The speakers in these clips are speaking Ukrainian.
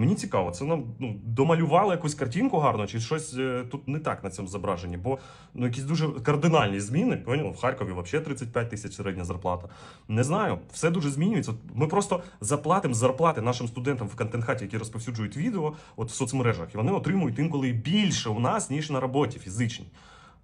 мені цікаво, це нам ну, домалювали якусь картинку гарно, чи щось е, тут не так на цьому зображенні, бо ну якісь дуже кардинальні зміни. Поняли? В Харкові взагалі 35 тисяч середня зарплата. Не знаю, все дуже змінюється. Ми просто заплатимо зарплати нашим студентам в контент-хаті, які розповсюджують відео от в соцмережах, і вони отримують інколи більше у нас, ніж на роботі фізичній.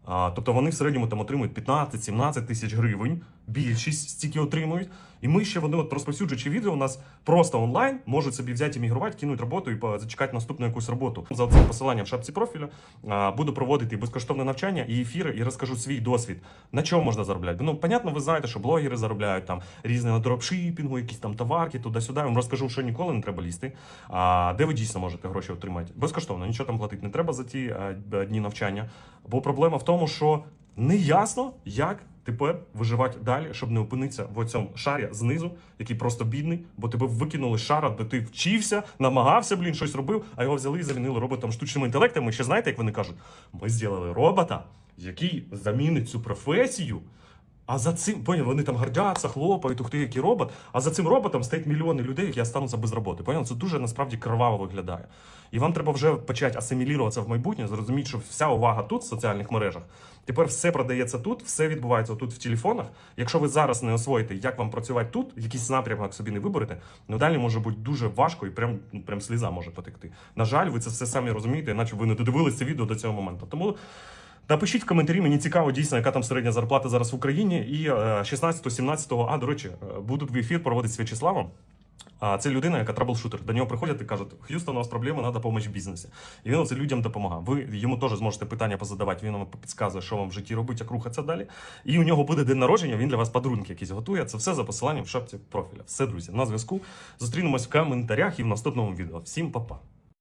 Тобто вони в середньому там отримують 15-17 тисяч гривень, більшість стільки отримують. І ми ще вони, от розповсюджуючи відео, у нас просто онлайн можуть собі взяти іммігрувати, кинуть роботу і зачекати наступну якусь роботу. За цим посиланням в шапці профіля а, буду проводити безкоштовне навчання і ефіри, і розкажу свій досвід. На чому можна заробляти? Ну, понятно, ви знаєте, що блогери заробляють там різне на дропшипінгу, якісь там товарки, туди-сюди. Я вам розкажу, що ніколи не треба лізти. А де ви дійсно можете гроші отримати? Безкоштовно, нічого там платити не треба за ті дні навчання. Бо проблема в тому, що не ясно, як тепер виживати далі, щоб не опинитися в цьому шарі знизу, який просто бідний, бо тебе викинули шара, де ти вчився, намагався, блін, щось робив, а його взяли і замінили роботом штучним інтелектом. І ще знаєте, як вони кажуть, ми зробили робота, який замінить цю професію. А за цим поняв, вони там гордяться, хлопають, ух ти, який робот. А за цим роботом стоять мільйони людей, які остануться без роботи. Поняв? Це дуже насправді криваво виглядає. І вам треба вже почати асиміліруватися в майбутнє, зрозуміти, що вся увага тут, в соціальних мережах. Тепер все продається тут, все відбувається тут в телефонах. Якщо ви зараз не освоїте, як вам працювати тут, якийсь напрямок собі не виберете, ну далі може бути дуже важко і прям, ну, прям сліза може потекти. На жаль, ви це все самі розумієте, іначе ви не додивились це відео до цього моменту. Тому Напишіть в коментарі, мені цікаво дійсно, яка там середня зарплата зараз в Україні. І е, 16-17, а до речі, е, будуть в ефір проводити з В'ячеславом. А це людина, яка траблшутер. До нього приходять і кажуть, Х'юстон, у нас проблеми, треба допомога в бізнесі. І він це людям допомагає. Ви йому теж зможете питання позадавати, він вам підказує, що вам в житті робити, як рухатися далі. І у нього буде день народження, він для вас подарунки якісь готує. Це все за посиланням в шапці профіля. Все, друзі, на зв'язку. Зустрінемось в коментарях і в наступному відео. Всім па-па.